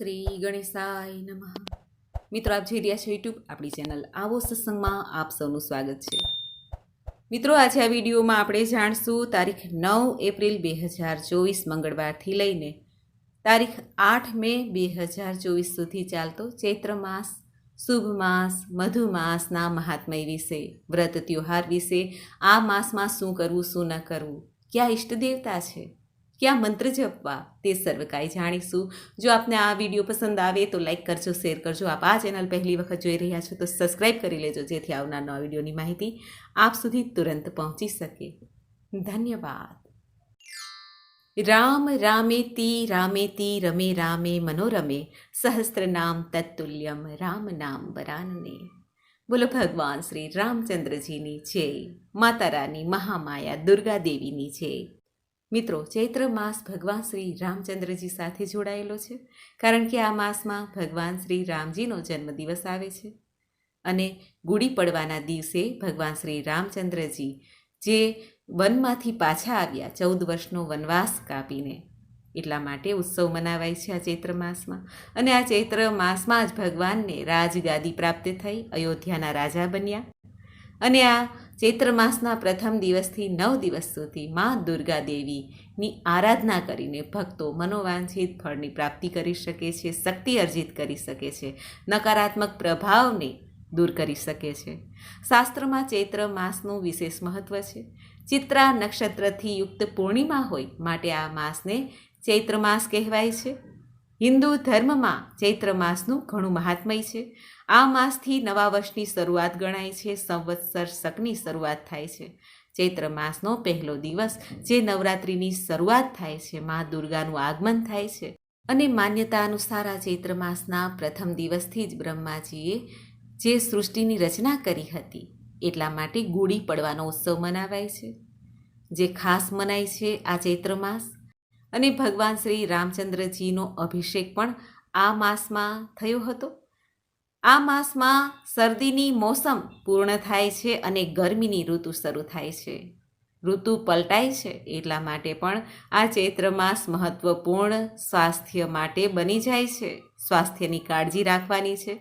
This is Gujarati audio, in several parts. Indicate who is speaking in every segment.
Speaker 1: શ્રી ગણેશાય નમઃ. મિત્રો, આપ જોઈ રહ્યા છો યુટ્યુબ આપણી ચેનલ આવો સત્સંગમાં આપ સૌનું સ્વાગત છે. મિત્રો, આજે આ વિડીયોમાં આપણે જાણશું તારીખ નવ એપ્રિલ બે હજાર ચોવીસ મંગળવારથી લઈને તારીખ આઠ મે બે હજાર ચોવીસ સુધી ચાલતો ચૈત્ર માસ, શુભ માસ, મધુ માસના મહાત્મય વિશે, વ્રત, ત્યોહાર વિશે આ માસમાં શું કરવું, શું ન કરવું, ક્યાં ઈષ્ટ દેવતા છે ક્યાં મંત્ર જપવા તે સર્વ કાંઈ જાણીશું. જો આપને આ વીડિયો પસંદ આવે તો લાઈક કરજો, શેર કરજો. આપ આ ચેનલ પહેલી વખત જોઈ રહ્યા છો તો સબસ્ક્રાઈબ કરી લેજો, જેથી આવનાર નવા વિડીયોની માહિતી આપ સુધી તુરંત પહોંચી શકે. ધન્યવાદ. રામ રામેતી રામેતી રમે રામે મનોરમે સહસ્ત્રનામ તત્તુલ્યમ, રામ નામ વરાનને. બોલો ભગવાન શ્રી રામચંદ્રજીની જય માતા રાની મહામાયા, દુર્ગા દેવીની જય. મિત્રો, ચૈત્ર માસ ભગવાન શ્રી રામચંદ્રજી સાથે જોડાયેલો છે, કારણ કે આ માસમાં ભગવાન શ્રી રામજીનો જન્મદિવસ આવે છે. અને ગુડી પડવાના દિવસે ભગવાન શ્રી રામચંદ્રજી જે વનમાંથી પાછા આવ્યા, ચૌદ વર્ષનો વનવાસ કાપીને, એટલા માટે ઉત્સવ મનાવાય છે આ ચૈત્ર માસમાં. અને આ ચૈત્ર માસમાં જ ભગવાનને રાજગાદી પ્રાપ્ત થઈ, અયોધ્યાના રાજા બન્યા. અને આ ચૈત્ર માસના પ્રથમ દિવસથી નવ દિવસ સુધી મા દુર્ગા દેવીની આરાધના કરીને ભક્તો મનોવાંછિત ફળની પ્રાપ્તિ કરી શકે છે, શક્તિ અર્જિત કરી શકે છે, નકારાત્મક પ્રભાવને દૂર કરી શકે છે. શાસ્ત્રમાં ચૈત્ર માસનું વિશેષ મહત્ત્વ છે. ચિત્રા નક્ષત્રથી યુક્ત પૂર્ણિમા હોય માટે આ માસને ચૈત્ર માસ કહેવાય છે. હિન્દુ ધર્મમાં ચૈત્ર માસનું ઘણું મહાત્મય છે. આ માસથી નવા વર્ષની શરૂઆત ગણાય છે, સંવત્સર શકની શરૂઆત થાય છે. ચૈત્ર માસનો પહેલો દિવસ જે નવરાત્રિની શરૂઆત થાય છે, મા દુર્ગાનું આગમન થાય છે. અને માન્યતા અનુસાર આ ચૈત્ર માસના પ્રથમ દિવસથી જ બ્રહ્માજીએ જે સૃષ્ટિની રચના કરી હતી, એટલા માટે ગુડી પડવાનો ઉત્સવ મનાવાય છે. જે ખાસ મનાય છે આ ચૈત્ર માસ અને ભગવાન શ્રી રામચંદ્રજીનો અભિષેક પણ આ માસમાં થયો હતો. આ માસમાં શરદીની મોસમ પૂર્ણ થાય છે અને ગરમીની ઋતુ શરૂ થાય છે. ઋતુ પલટાય છે એટલા માટે પણ આ ચૈત્ર માસ મહત્વપૂર્ણ સ્વાસ્થ્ય માટે બની જાય છે, સ્વાસ્થ્યની કાળજી રાખવાની છે.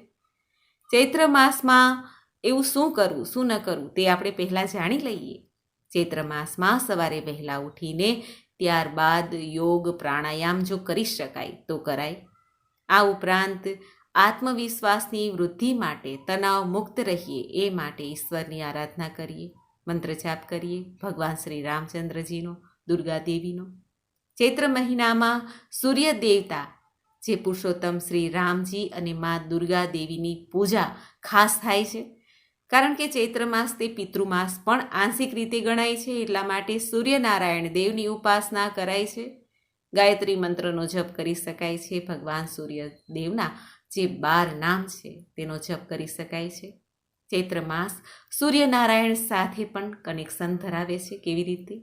Speaker 1: ચૈત્ર માસમાં એવું શું કરવું, શું ન કરવું તે આપણે પહેલાં જાણી લઈએ. ચૈત્ર માસમાં સવારે વહેલા ઉઠીને ત્યારબાદ યોગ પ્રાણાયામ જો કરી શકાય તો કરાય. આ ઉપરાંત આત્મવિશ્વાસની વૃદ્ધિ માટે તણાવ મુક્ત રહીએ એ માટે ઈશ્વરની આરાધના કરીએ મંત્ર જાપ કરીએ, ભગવાન શ્રી રામચંદ્રજીનો, દુર્ગા દેવીનો. ચૈત્ર મહિનામાં સૂર્ય દેવતા, જે પુરુષોત્તમ શ્રી રામજી અને મા દુર્ગા દેવીની પૂજા ખાસ થાય છે. કારણ કે ચૈત્ર માસ તે પિતૃમાસ પણ આંશિક રીતે ગણાય છે, એટલા માટે સૂર્યનારાયણ દેવની ઉપાસના કરાય છે. ગાયત્રી મંત્રનો જપ કરી શકાય છે, ભગવાન સૂર્ય દેવના જે બાર નામ છે તેનો જપ કરી શકાય છે. ચૈત્ર માસ સૂર્યનારાયણ સાથે પણ કનેક્શન ધરાવે છે કેવી રીતે?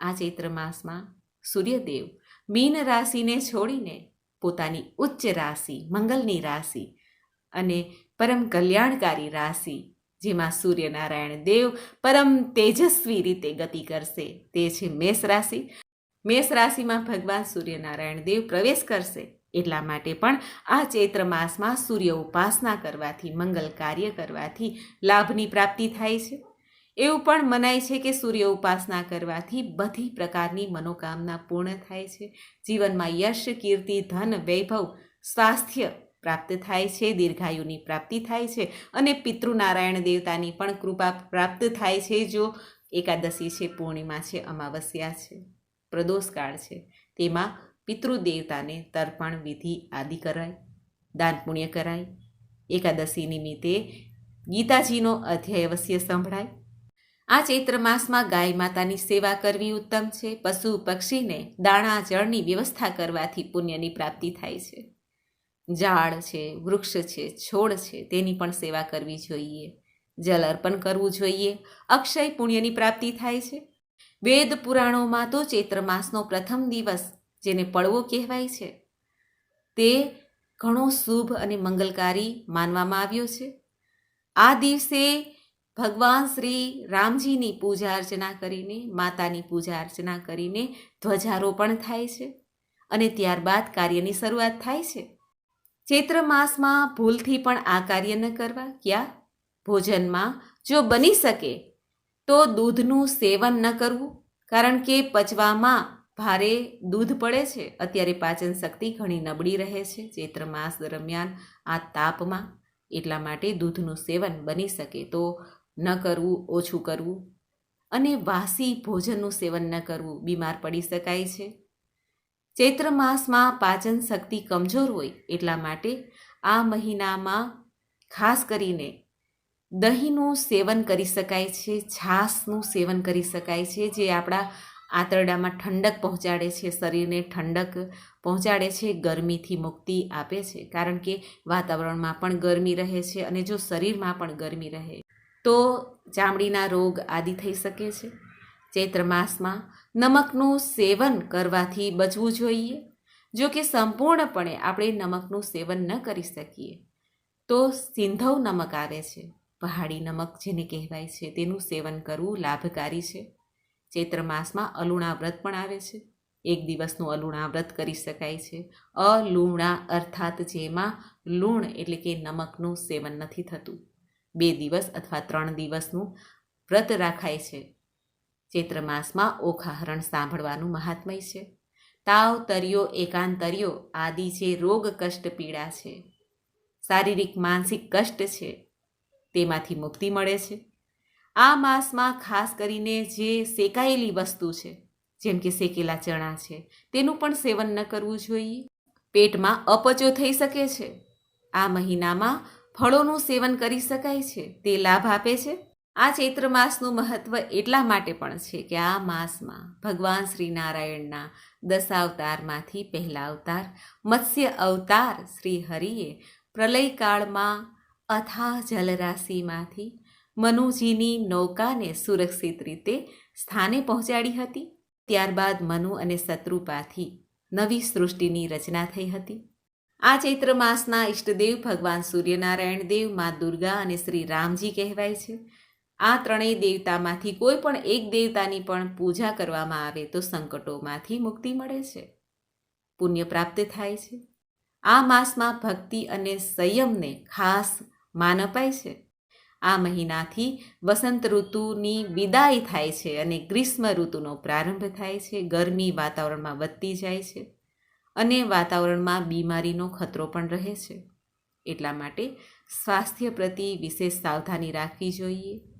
Speaker 1: આ ચૈત્ર માસમાં સૂર્યદેવ મીન રાશિને છોડીને પોતાની ઉચ્ચ રાશિ, મંગલની રાશિ અને પરમ કલ્યાણકારી રાશિ જેમાં સૂર્યનારાયણ દેવ પરમ તેજસ્વી રીતે ગતિ કરશે. તે છે મેષ રાશિ. મેષ રાશિમાં ભગવાન સૂર્યનારાયણ દેવ પ્રવેશ કરશે. એટલા માટે પણ આ ચૈત્ર માસમાં સૂર્ય ઉપાસના કરવાથી, મંગલ કાર્ય કરવાથી લાભની પ્રાપ્તિ થાય છે. એવું પણ મનાય છે કે સૂર્ય ઉપાસના કરવાથી બધી પ્રકારની મનોકામના પૂર્ણ થાય છે. જીવનમાં યશ, કીર્તિ, ધન, વૈભવ, સ્વાસ્થ્ય પ્રાપ્ત થાય છે, દીર્ઘાયુની પ્રાપ્તિ થાય છે અને પિતૃનારાયણ દેવતાની પણ કૃપા પ્રાપ્ત થાય છે જો એકાદશી છે, પૂર્ણિમા છે, અમાવસ્યા છે, પ્રદોષકાળ છે. તેમાં પિતૃદેવતાને તર્પણ, વિધિ આદિ કરાય, દાન પુણ્ય કરાય. એકાદશી નિમિત્તે ગીતાજીનો અધ્યાય અવશ્ય સંભળાય. આ ચૈત્ર માસમાં ગાય માતાની સેવા કરવી ઉત્તમ છે. પશુ પક્ષીને દાણા, જળની વ્યવસ્થા કરવાથી પુણ્યની પ્રાપ્તિ થાય છે. ઝાડ છે, વૃક્ષ છે, છોડ છે, તેની પણ સેવા કરવી જોઈએ. જલ અર્પણ કરવું જોઈએ. અક્ષય પુણ્યની પ્રાપ્તિ થાય છે. વેદ પુરાણોમાં તો ચૈત્ર માસનો પ્રથમ દિવસ, જેને પડવો કહેવાય છે. તે ઘણો શુભ અને મંગલકારી માનવામાં આવ્યો છે. આ દિવસે ભગવાન શ્રી રામજીની પૂજા અર્ચના કરીને, માતાની પૂજા અર્ચના કરીને ધ્વજારોપણ થાય છે. અને ત્યારબાદ કાર્યની શરૂઆત થાય છે. ચૈત્ર માસમાં ભૂલથી પણ આ કાર્ય ન કરવા? ક્યાં? ભોજનમાં? જો બની શકે, તો દૂધનું સેવન ન કરવું? કારણ કે પચવામાં ભારે દૂધ પડે છે. અત્યારે પાચન શક્તિ ઘણી નબળી રહે છે. ચૈત્ર માસ દરમિયાન આ તાપમાં એટલા માટે દૂધનું સેવન બની શકે તો ન કરવું, ઓછું કરવું. અને વાસી ભોજનનું સેવન ન કરવું બીમાર પડી શકાય છે. ચૈત્ર માસમાં પાચન શક્તિ કમજોર હોય એટલા માટે આ મહિનામાં ખાસ કરીને દહીંનું સેવન કરી શકાય છે, છાશનું સેવન કરી શકાય છે, જે આપણા આંતરડામાં ઠંડક પહોંચાડે છે, શરીરને ઠંડક પહોંચાડે છે, ગરમીથી મુક્તિ આપે છે. કારણ કે વાતાવરણમાં પણ ગરમી રહે છે અને જો શરીરમાં પણ ગરમી રહે, તો ચામડીના રોગ આદિ થઈ શકે છે. ચૈત્ર માસમાં નમકનું સેવન કરવાથી બચવું જોઈએ. જો કે સંપૂર્ણપણે આપણે નમકનું સેવન ન કરી શકીએ, તો સિંધવ નમક આવે છે. પહાડી નમક જેને કહેવાય છે, તેનું સેવન કરવું લાભકારી છે. ચૈત્ર માસમાં અલુણા વ્રત પણ આવે છે. એક દિવસનું અલુણા વ્રત કરી શકાય છે. અલુણા અર્થાત જેમાં લૂણ એટલે કે નમકનું સેવન નથી થતું. બે દિવસ અથવા ત્રણ દિવસનું વ્રત રાખાય છે. ચૈત્ર માસમાં ઓખાહરણ સાંભળવાનું મહાત્મય છે. તાવ, તરિયો, એકાંતર્યો આદિ જે રોગ, કષ્ટ, પીડા છે. શારીરિક, માનસિક કષ્ટ છે. તેમાંથી મુક્તિ મળે છે. આ માસમાં ખાસ કરીને જે શેકાયેલી વસ્તુ છે, જેમ કે શેકેલા ચણા છે, તેનું પણ સેવન ન કરવું જોઈએ. પેટમાં અપચો થઈ શકે છે. આ મહિનામાં ફળોનું સેવન કરી શકાય છે. તે લાભ આપે છે. આ ચૈત્ર માસનું મહત્વ એટલા માટે પણ છે કે આ માસમાં ભગવાન શ્રી નારાયણના દશાવતારમાંથી પહેલા અવતાર, મત્સ્ય અવતાર શ્રી હરિએ પ્રલયકાળમાં અથા જલરાશિમાંથી મનુજીની નૌકાને સુરક્ષિત રીતે સ્થાને પહોંચાડી હતી. ત્યારબાદ મનુ અને શત્રુપાથી નવી સૃષ્ટિની રચના થઈ હતી. આ ચૈત્ર માસના ઈષ્ટદેવ ભગવાન સૂર્યનારાયણ દેવ મા દુર્ગા અને શ્રી રામજી કહેવાય છે. આ ત્રણેય દેવતામાંથી કોઈ પણ એક દેવતાની પણ પૂજા કરવામાં આવે તો સંકટોમાંથી મુક્તિ મળે છે. પુણ્ય પ્રાપ્ત થાય છે. આ માસમાં ભક્તિ અને સંયમને ખાસ માન અપાય છે. આ મહિનાથી વસંત ઋતુની વિદાય થાય છે અને ગ્રીષ્મ ઋતુનો પ્રારંભ થાય છે. ગરમી વાતાવરણમાં વધતી જાય છે અને વાતાવરણમાં બીમારીનો ખતરો પણ રહે છે. એટલા માટે સ્વાસ્થ્ય પ્રતિ વિશેષ સાવધાની રાખવી જોઈએ.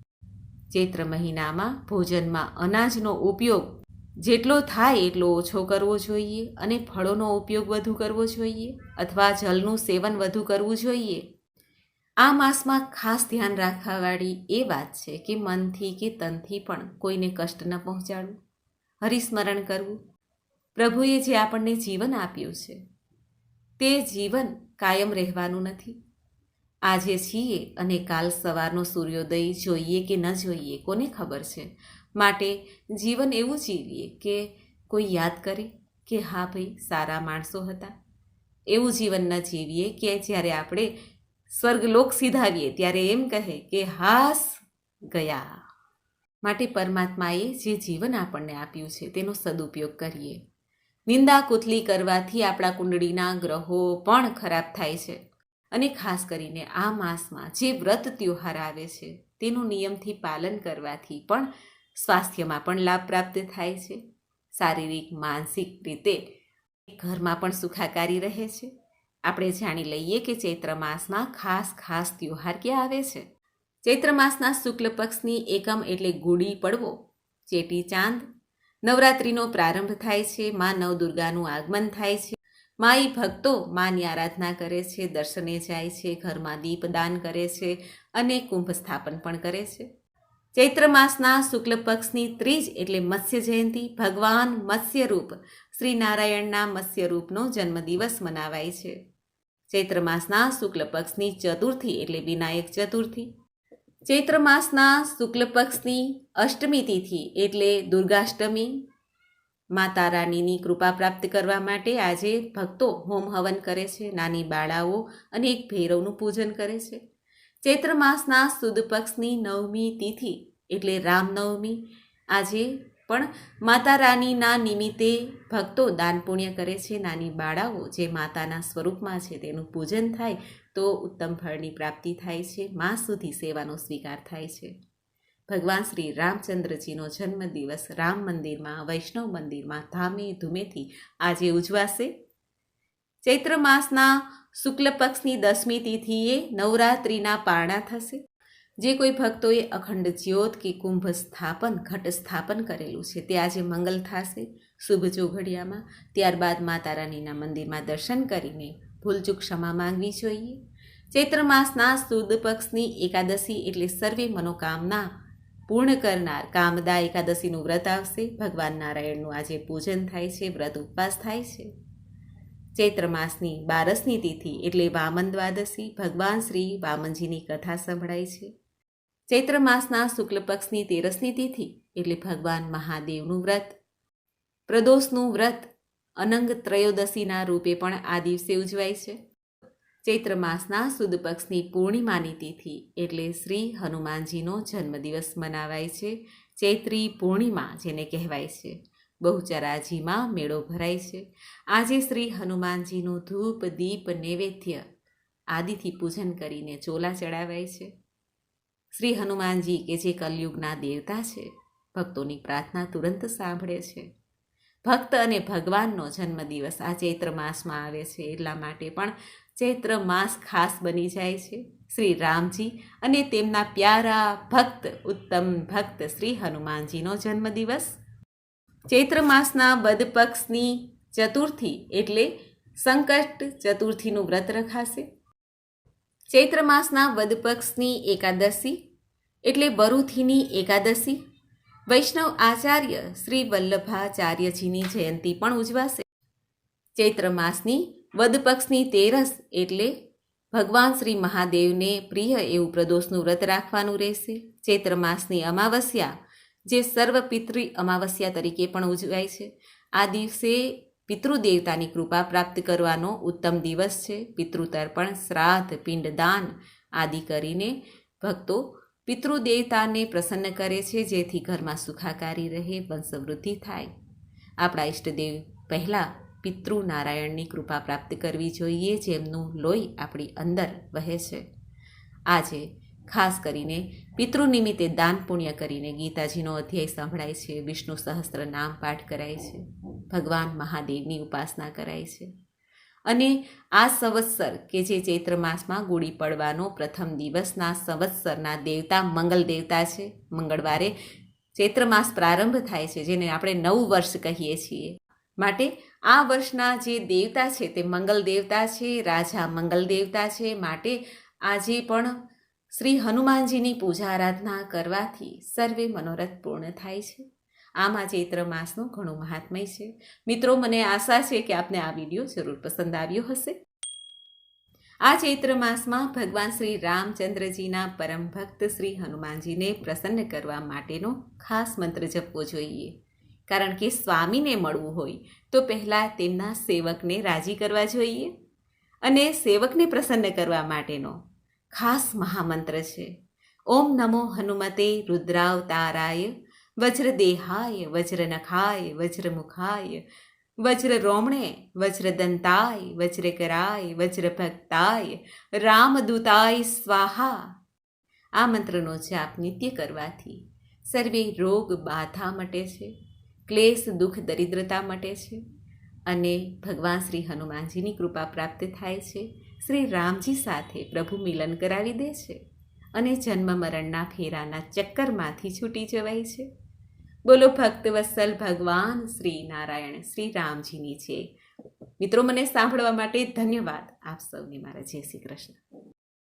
Speaker 1: ચૈત્ર મહિનામાં ભોજનમાં અનાજનો ઉપયોગ જેટલો થાય એટલો ઓછો કરવો જોઈએ અને ફળોનો ઉપયોગ વધુ કરવો જોઈએ અથવા જલનું સેવન વધુ કરવું જોઈએ. આ માસમાં ખાસ ધ્યાન રાખવાવાળી એ વાત છે કે મનથી કે તનથી પણ કોઈને કષ્ટ ન પહોંચાડવું, હરિસ્મરણ કરવું. પ્રભુએ જે આપણને જીવન આપ્યું છે, તે જીવન કાયમ રહેવાનું નથી. આજે છીએ અને કાલ સવારનો સૂર્યોદય જોઈએ કે ન જોઈએ કોને ખબર છે? માટે જીવન એવું જીવીએ કે કોઈ યાદ કરે કે હા ભાઈ, સારા માણસો હતા. એવું જીવન ન જીવીએ કે જ્યારે આપણે સ્વર્ગલોક સીધાવીએ, ત્યારે એમ કહે કે હાસ ગયા. માટે પરમાત્માએ જે જીવન આપણને આપ્યું છે, તેનો સદુપયોગ કરીએ. નિંદા કુથલી કરવાથી આપણા કુંડળીના ગ્રહો પણ ખરાબ થાય છે. અને ખાસ કરીને આ માસમાં જે વ્રત ત્યોહાર આવે છે, તેનું નિયમથી પાલન કરવાથી પણ સ્વાસ્થ્યમાં પણ લાભ પ્રાપ્ત થાય છે. શારીરિક, માનસિક રીતે ઘરમાં પણ સુખાકારી રહે છે. આપણે જાણી લઈએ કે ચૈત્ર માસમાં ખાસ ખાસ ત્યોહાર ક્યાં આવે છે? ચૈત્ર માસના શુક્લ પક્ષની એકમ એટલે ગુડી પડવો ચેટી ચાંદ. નવરાત્રિનો પ્રારંભ થાય છે, માં નવદુર્ગાનું આગમન થાય છે. માઈ ભક્તો માની આરાધના કરે છે, દર્શને જાય છે, ઘરમાં દીપદાન કરે છે અને કુંભ સ્થાપન પણ કરે છે. ચૈત્ર માસના શુક્લ પક્ષની ત્રીજ એટલે મત્સ્ય જયંતિ ભગવાન મત્સ્યરૂપ, શ્રી નારાયણના મત્સ્યરૂપનો જન્મદિવસ મનાવાય છે. ચૈત્ર માસના શુક્લ પક્ષની ચતુર્થી એટલે વિનાયક ચતુર્થી. ચૈત્ર માસના શુક્લ પક્ષની અષ્ટમી તિથિ એટલે દુર્ગાષ્ટમી માતા રાનીની કૃપા પ્રાપ્ત કરવા માટે આજે ભક્તો હોમ હવન કરે છે, નાની બાળાઓ અને એક ભૈરવનું પૂજન કરે છે. ચૈત્ર માસના સુદ પક્ષની નવમી તિથિ એટલે રામનવમી. આજે પણ માતા રાનીના નિમિત્તે ભક્તો દાન પુણ્ય કરે છે, નાની બાળાઓ જે માતાના સ્વરૂપમાં છે તેનું પૂજન થાય તો ઉત્તમ ફળની પ્રાપ્તિ થાય છે, મા સુધી સેવાનો સ્વીકાર થાય છે. ભગવાન શ્રી રામચંદ્રજીનો જન્મદિવસ રામ મંદિરમાં, વૈષ્ણવ મંદિરમાં ધામે ધૂમેથી આજે ઉજવાશે. ચૈત્ર માસના શુક્લ પક્ષની દસમી તિથિએ નવરાત્રિના પારણા થશે. જે કોઈ ભક્તોએ અખંડ જ્યોત કે કુંભ સ્થાપન, ઘટ સ્થાપન કરેલું છે તે આજે મંગલ થશે. શુભ ચોઘડિયામાં ત્યારબાદ માતા રાનીના મંદિરમાં દર્શન કરીને ભૂલચૂક ક્ષમા માંગવી જોઈએ. ચૈત્ર માસના સુદ પક્ષની એકાદશી એટલે સર્વે મનોકામના પૂર્ણ કરનાર કામદા એકાદશીનું વ્રત આવશે. ભગવાન નારાયણનું આજે પૂજન થાય છે, વ્રત ઉપવાસ થાય છે. ચૈત્ર માસની બારસની તિથિ એટલે વામન દ્વાદશી. ભગવાન શ્રી વામનજીની કથા સંભળાય છે. ચૈત્ર માસના શુક્લ પક્ષની તેરસની તિથિ એટલે ભગવાન મહાદેવનું વ્રત. પ્રદોષનું વ્રત. અનંગ ત્રયોદશીના રૂપે પણ આ દિવસે ઉજવાય છે. ચૈત્ર માસના સુદ પક્ષની પૂર્ણિમાની તિથિ એટલે શ્રી હનુમાનજીનો જન્મદિવસ મનાવાય છે. ચૈત્રી પૂર્ણિમા જેને કહેવાય છે. બહુચરાજીમાં મેળો ભરાય છે. આજે શ્રી હનુમાનજીનું ધૂપ, દીપ, નૈવેદ્ય આદિથી પૂજન કરીને ચોલા ચડાવાય છે. શ્રી હનુમાનજી કે જે કલયુગના દેવતા છે, ભક્તોની પ્રાર્થના તુરંત સાંભળે છે. ભક્ત અને ભગવાનનો જન્મદિવસ આ ચૈત્ર માસમાં આવે છે એટલા માટે પણ ચૈત્ર માસ ખાસ બની જાય છે. શ્રી રામજી અને તેમના પ્યારા ભક્ત, ઉત્તમ ભક્ત શ્રી હનુમાનજીનો જન્મદિવસ. ચૈત્ર માસના બદ પક્ષની ચતુર્થી એટલે સંકટ ચતુર્થીનું વ્રત રખાશે. ચૈત્ર માસના વદ પક્ષની એકાદશી એટલે બરુથીની એકાદશી. વૈષ્ણવ આચાર્ય શ્રી વલ્લભાચાર્યજીની જયંતી પણ ઉજવાશે. ચૈત્ર માસની વદ પક્ષની તેરસ એટલે ભગવાન શ્રી મહાદેવને પ્રિય એવું પ્રદોષનું વ્રત રાખવાનું રહેશે. ચૈત્ર માસની અમાવસ્યા, જે સર્વ પિતૃ અમાવસ્યા તરીકે પણ ઉજવાય છે. આ દિવસે પિતૃદેવતાની કૃપા પ્રાપ્ત કરવાનો ઉત્તમ દિવસ છે. પિતૃતર્પણ, શ્રાદ્ધ, પિંડદાન આદિ કરીને ભક્તો પિતૃદેવતાને પ્રસન્ન કરે છે, જેથી ઘરમાં સુખાકારી રહે, વંશવૃદ્ધિ થાય. આપણા ઈષ્ટદેવ પહેલાં પિતૃ નારાયણની કૃપા પ્રાપ્ત કરવી જોઈએ જેમનું લોહી આપણી અંદર વહે છે. આજે ખાસ કરીને પિતૃ નિમિત્તે દાન પુણ્ય કરીને ગીતાજીનો અધ્યાય સંભળાય છે, વિષ્ણુ સહસ્ત્ર નામ પાઠ કરાય છે, ભગવાન મહાદેવની ઉપાસના કરાય છે. અને આ સંવત્સર કે જે ચૈત્ર માસમાં ગુડી પડવાનો પ્રથમ દિવસના સંવત્સરના દેવતા મંગલ દેવતા છે. મંગળવારે ચૈત્ર માસ પ્રારંભ થાય છે, જેને આપણે નવું વર્ષ કહીએ છીએ. માટે આ વર્ષના જે દેવતા છે તે મંગલ દેવતા છે, રાજા મંગલ દેવતા છે, માટે આજે પણ શ્રી હનુમાનજીની પૂજા આરાધના કરવાથી સર્વે મનોરથ પૂર્ણ થાય છે. આમ આ ચૈત્ર માસનું ઘણું મહાત્મય છે. મિત્રો, મને આશા છે કે આપને આ વીડિયો જરૂર પસંદ આવ્યો હશે. આ ચૈત્ર માસમાં ભગવાન શ્રી રામચંદ્રજીના પરમ ભક્ત શ્રી હનુમાનજીને પ્રસન્ન કરવા માટેનો ખાસ મંત્ર જપવો જોઈએ. કારણ કે સ્વામીને મળવું હોય, તો પહેલાં તેમના સેવકને રાજી કરવા જોઈએ અને સેવકને પ્રસન્ન કરવા માટેનો ખાસ મહામંત્ર છે. ઓમ નમો હનુમતે રુદ્રાવતારાય, વજ્રદેહાય, વજ્રનખાય, વજ્રમુખાય, વજ્રરોમણે, વજ્રદંતાય, વજ્રકરાય, વજ્રભક્તાય, રામદૂતાય સ્વાહા. આ મંત્રનો જાપ નિત્ય કરવાથી સર્વે રોગ બાધા મટે છે. ક્લેશ, દુઃખ, દરિદ્રતા મટે છે અને ભગવાન શ્રી હનુમાનજીની કૃપા પ્રાપ્ત થાય છે. શ્રી રામજી સાથે પ્રભુ મિલન કરાવી દે છે અને જન્મ મરણના ફેરાના ચક્કરમાંથી છૂટી જવાય છે. બોલો ભક્ત વત્સલ ભગવાન શ્રી નારાયણ, શ્રી રામજીની છે મિત્રો, મને સાંભળવા માટે ધન્યવાદ. આપ સૌને મારા જય શ્રી કૃષ્ણ.